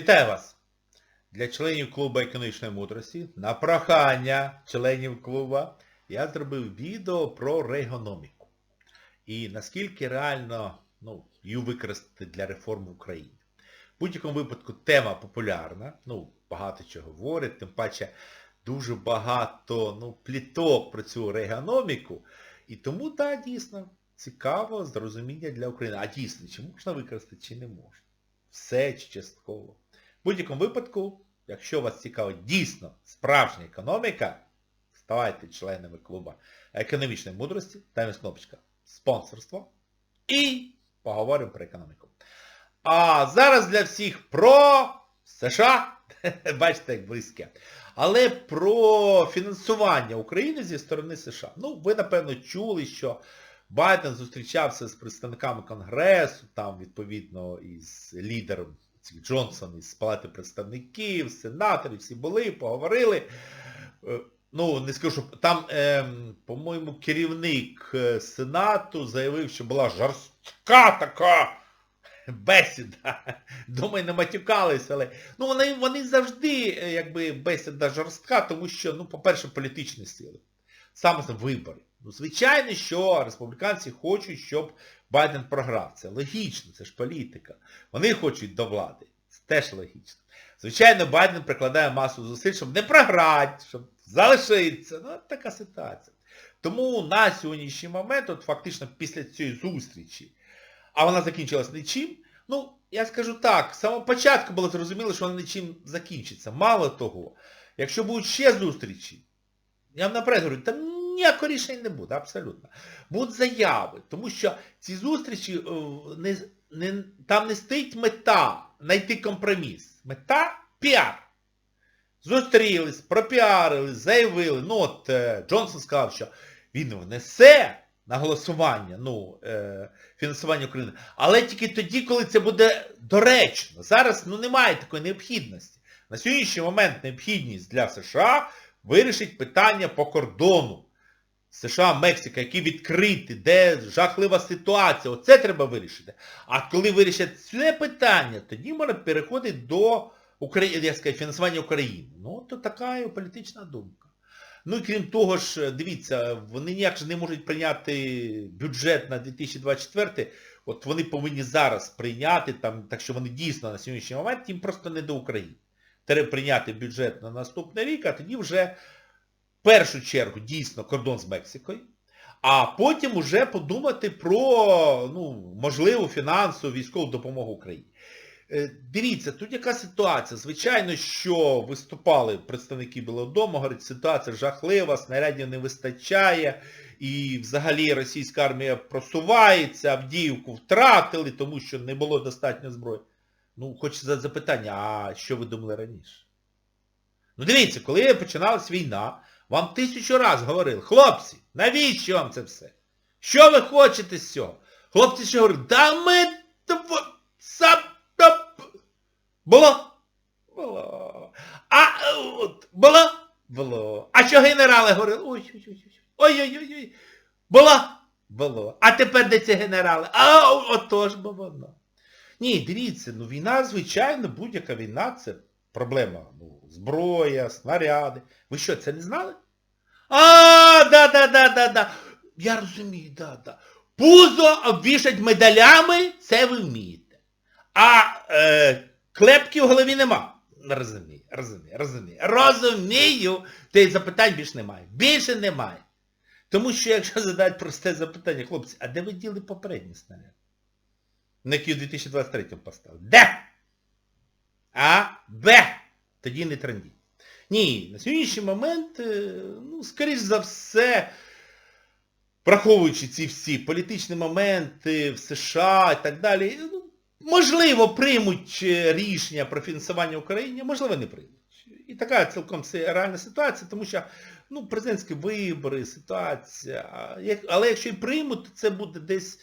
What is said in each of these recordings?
Вітаю вас! Для членів клубу економічної мудрості на прохання членів клуба я зробив відео про регономіку. І наскільки реально ну, її використати для реформ в Україні. В будь-якому випадку тема популярна, ну, багато чого говорять, тим паче дуже багато ну, пліток про цю регономіку. І тому, так, дійсно, цікаво зрозуміння для України. А дійсно, чи можна використати, чи не можна. Все частково. В будь-якому випадку, якщо вас цікавить дійсно справжня економіка, ставайте членами клубу економічної мудрості, там є кнопочка спонсорство і поговоримо про економіку. А зараз для всіх про США, бачите, як близьке. Але про фінансування України зі сторони США. Ну, ви, напевно, чули, що Байден зустрічався з представниками Конгресу, там, відповідно, із лідером цих Джонсон із Палати представників, сенаторів, всі були, поговорили. Е, Ну, не скажу, що там, ем, по-моєму, керівник е, Сенату заявив, що була жорстка така бесіда. Думаю, не матюкались, але... Ну, вони, вони завжди, е, якби, бесіда жорстка, тому що, ну, по-перше, політичні сили. Саме вибори. Ну, звичайно, що республіканці хочуть, щоб Байден програв. Це логічно, це ж політика. Вони хочуть до влади. Це теж логічно. Звичайно, Байден прикладає масу зусиль, щоб не програти, щоб залишитися. Ну, така ситуація. Тому на сьогоднішній момент, от фактично після цієї зустрічі, а вона закінчилась нічим, ну, я скажу так, з самого початку було зрозуміло, що вона нічим закінчиться. Мало того, якщо будуть ще зустрічі, я вам наперед говорю, там ніякого рішення не буде, абсолютно. Будуть заяви, тому що ці зустрічі, е, не, не, там не стоїть мета знайти компроміс. Мета піар. Зустрілись, пропіарили, заявили. Ну от е, Джонсон сказав, що він внесе на голосування ну, е, фінансування України, але тільки тоді, коли це буде доречно. Зараз ну, немає такої необхідності. На сьогоднішній момент необхідність для США вирішить питання по кордону. США, Мексика, які відкриті, де жахлива ситуація, оце треба вирішити. А коли вирішать це питання, тоді можна переходити до Украї... я скажу, фінансування України. Ну, то така політична думка. Ну і крім того ж, дивіться, вони ніяк же не можуть прийняти бюджет на 2024, от вони повинні зараз прийняти, там, так що вони дійсно на сьогоднішній момент, їм просто не до України. Треба прийняти бюджет на наступний рік, а тоді вже першу чергу дійсно кордон з Мексикою, а потім вже подумати про ну, можливу фінансову військову допомогу Україні. Е, Дивіться, тут яка ситуація. Звичайно, що виступали представники Білого Дому, говорять, ситуація жахлива, снарядів не вистачає, і взагалі російська армія просувається, Авдіївку втратили, тому що не було достатньо зброї. Ну, хочеться запитання, а що ви думали раніше? Ну дивіться, коли починалась війна, вам тисячу разів говорили, хлопці, навіщо вам це все? Що ви хочете з цього? Хлопці ще говорили, да ми Було? Було. А от, було? Було. А що генерали говорили? Ой-ой-ой. Було? Було. А тепер де ці генерали? А отож бо воно. Ні, дивіться, ну війна, звичайно, будь-яка війна це проблема. Ну, зброя, снаряди. Ви що, це не знали? А, да-да-да-да-да. Я розумію, да-да. Пузо обвішать медалями, це ви вмієте. А е, клепки в голові нема. Розумію, розумію, розумію. Розумію. Й запитань більше немає. Більше немає. Тому що якщо задають просте запитання, хлопці, а де ви діли попередні снаряди? На які у 2023 поставили. Де? А, Б. Тоді не трендіть. Ні, на сьогоднішній момент, е, ну, скоріш за все, враховуючи ці всі політичні моменти в США і так далі, ну, можливо, приймуть е, рішення про фінансування України, можливо, не приймуть. І така цілком це реальна ситуація, тому що ну, президентські вибори, ситуація. Але якщо і приймуть, то це буде десь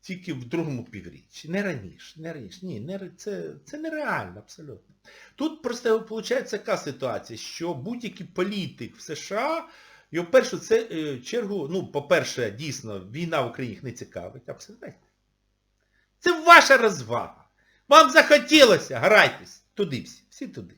тільки в другому півріччі. Не раніше, не раніше. Ні, не, це, це нереально абсолютно. Тут просто виходить така ситуація, що будь-який політик в США, його першу це, е, чергу, ну, по-перше, дійсно, війна в Україні їх не цікавить, абсолютно. Це ваша розвага. Вам захотілося, грайтесь. Туди всі, всі туди.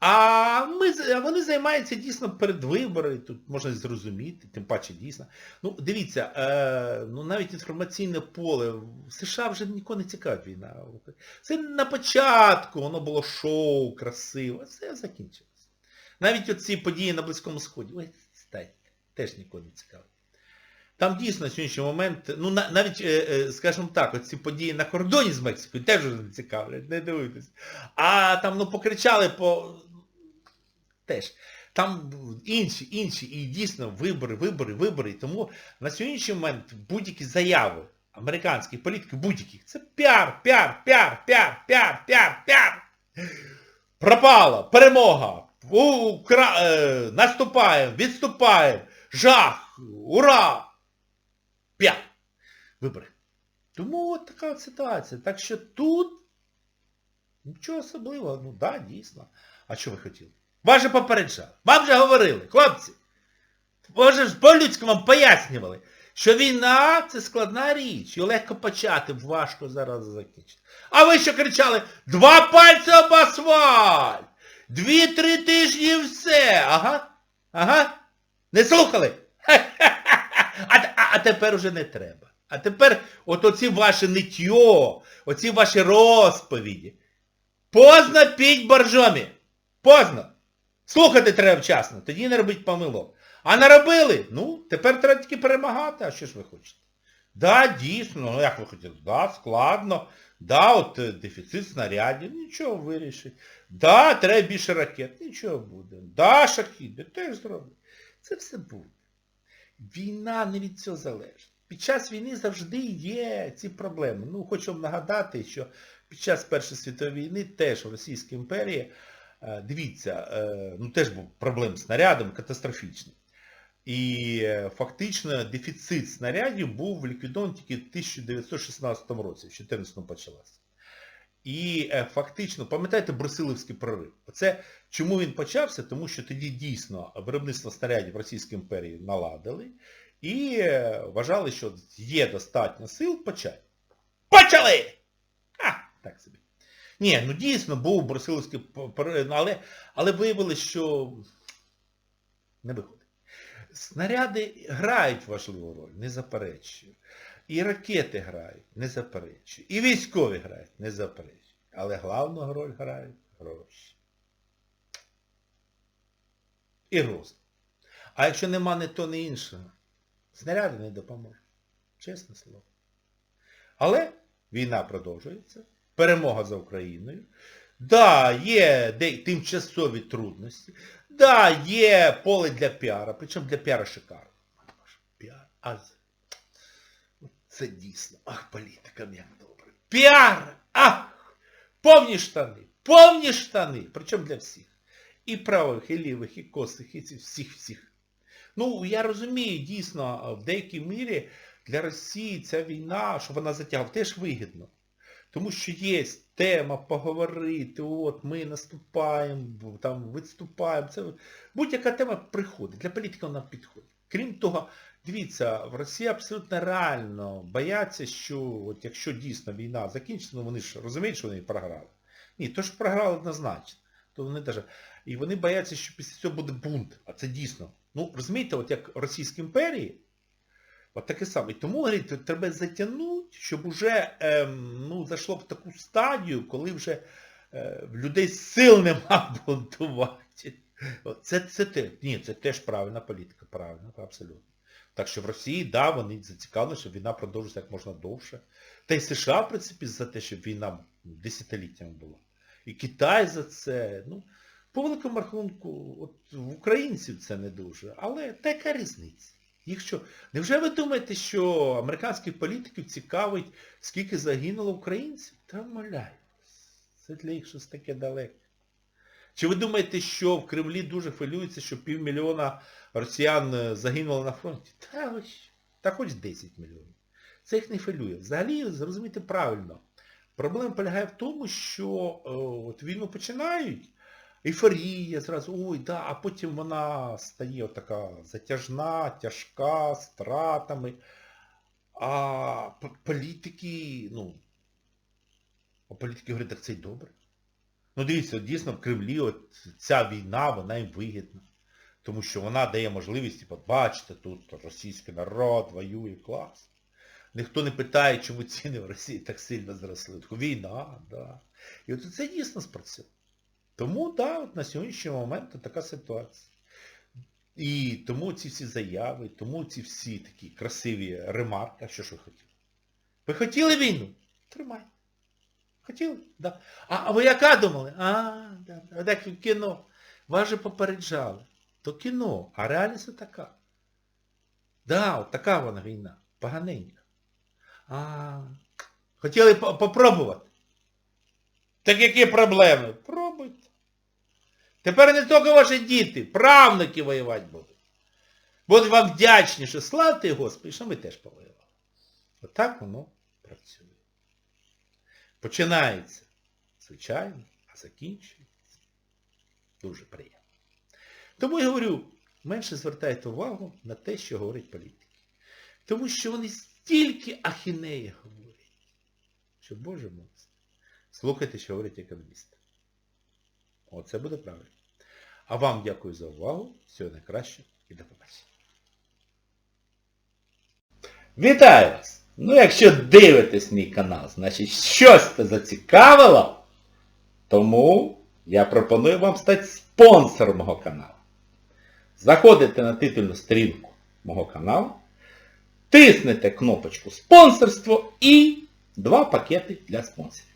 А ми, вони займаються дійсно перед виборами, тут можна зрозуміти, тим паче дійсно. Ну, дивіться, е, ну навіть інформаційне поле, в США вже нікого не цікавить війна. Це на початку, воно було шоу, красиво, це закінчилось. Навіть оці події на Близькому Сході, ой, стать, теж нікого не цікавить. Там дійсно на сьогоднішній момент, ну на- навіть, е, е, скажімо так, оці події на кордоні з Мексикою теж вже не цікавлять, не дивитесь. А там, ну, покричали по... Теж. Там інші, інші, і дійсно вибори, вибори, вибори. Тому на сьогоднішній момент будь-які заяви американських політиків, будь-яких, це піар, піар, піар, піар, піар, піар, піар. Пропала, перемога, Укра... е, наступаємо, відступаємо, жах, ура! П'ять. Вибори. Тому от така от ситуація. Так що тут нічого особливого. Ну да, дійсно. А що ви хотіли? Вас же попереджали. Вам же говорили, хлопці. Ж по-людськи вам пояснювали, що війна це складна річ. І легко почати, важко зараз закінчити. А ви що кричали? Два пальці об асфальт! Дві-три тижні все. Ага. Ага. Не слухали? А, а, а тепер уже не треба. А тепер от оці ваші ниттyo, оці ваші розповіді. Поздно піть боржомі. Поздно. Слухати треба вчасно, тоді не робіть помилок. А наробили? Ну, тепер треба тільки перемагати, а що ж ви хочете? Да, дійсно, ну як ви хотіли? Да, складно. Да, от е, дефіцит снарядів, нічого вирішить. Да, треба більше ракет, нічого буде. Да, шахіди, теж зроблять. Це все буде. Війна не від цього залежить. Під час війни завжди є ці проблеми. Ну, хочу вам нагадати, що під час Першої світової війни теж в Російській імперії, дивіться, е, ну теж був проблем з снарядом катастрофічний. І е, фактично дефіцит снарядів був ліквідований тільки в 1916 році, в 14 почалося. І е, фактично, пам'ятаєте Брусиловський прорив? Оце чому він почався? Тому що тоді дійсно виробництво снарядів в Російській імперії наладили і е, вважали, що є достатньо сил почати. Почали! А, так собі. Ні, ну дійсно був Брусиловський але, але виявилось, що не виходить. Снаряди грають важливу роль, не заперечую. І ракети грають, не заперечую. І військові грають, не заперечую. Але головну роль грають гроші. І розвиток. А якщо нема ні то, ні іншого, снаряди не допоможуть. Чесне слово. Але війна продовжується. Перемога за Україною. Да, є тимчасові трудності. Да, є поле для піара, причому для піара шикарно. Піар, а це дійсно. Ах, політикам як добре. Піар! Ах! Повні штани! Повні штани! Причому для всіх. І правих, і лівих, і косих, і всіх-всіх. Ну, я розумію, дійсно, в деякій мірі для Росії ця війна, що вона затягла, теж вигідно. Тому що є тема поговорити, от ми наступаємо, там відступаємо. Це будь-яка тема приходить. Для політики вона підходить. Крім того, дивіться, в Росії абсолютно реально бояться, що от якщо дійсно війна закінчиться, ну вони ж розуміють, що вони програли. Ні, то ж програли однозначно. То вони даже... І вони бояться, що після цього буде бунт. А це дійсно. Ну, розумієте, от як в Російській імперії, От саме. І тому, говорить, треба затягнути, щоб уже ем, ну, зайшло в таку стадію, коли вже е, в людей сил нема бунтувати. Це, це, те, ні, це теж правильна політика, правильно, абсолютно. Так що в Росії, да, вони зацікавлені, щоб війна продовжується як можна довше. Та й США, в принципі, за те, щоб війна десятиліттями була. І Китай за це. Ну, по великому рахунку, от в українців це не дуже. Але та яка різниця? Їх що? Невже ви думаєте, що американських політиків цікавить, скільки загинуло українців? Та моляю. Це для їх щось таке далеке. Чи ви думаєте, що в Кремлі дуже хвилюється, що півмільйона росіян е, загинуло на фронті? Та ось, та хоч 10 мільйонів. Це їх не хвилює. Взагалі, зрозумійте правильно, проблема полягає в тому, що е, от війну починають, ейфорія зразу, ой, да, а потім вона стає така затяжна, тяжка, з тратами. А політики, ну, а політики говорять, так це й добре. Ну дивіться, дійсно в Кремлі от ця війна, вона їм вигідна. Тому що вона дає можливість, типу, бачите, тут російський народ воює, клас. Ніхто не питає, чому ціни в Росії так сильно зросли. Війна, да. І от це дійсно спрацює. Тому, да, от на сьогоднішній момент така ситуація. І тому ці всі заяви, тому ці всі такі красиві ремарки. А що ж ви хотіли? Ви хотіли війну? Тримай. Хотіли? Да. А, а ви яка думали? А, да, да. так в кіно. Вас же попереджали. То кіно, а реальність така. Да, от така вона війна. Поганенька. А, хотіли по- попробувати. Так які проблеми? Тепер не тільки ваші діти, правнуки воювати будуть. Будуть вам вдячні, що славте Господи, що ми теж повоювали. Отак воно працює. Починається, звичайно, а закінчується. Дуже приємно. Тому я говорю, менше звертайте увагу на те, що говорять політики. Тому що вони стільки ахінеї говорять, що, Боже милости, слухайте, що говорять економісти. Оце буде правильно. А вам дякую за увагу. Всього найкраще і до побачення. Вітаю вас! Ну, якщо дивитесь мій канал, значить щось це зацікавило, тому я пропоную вам стати спонсором мого каналу. Заходите на титульну сторінку мого каналу, тиснете кнопочку спонсорство і два пакети для спонсорів.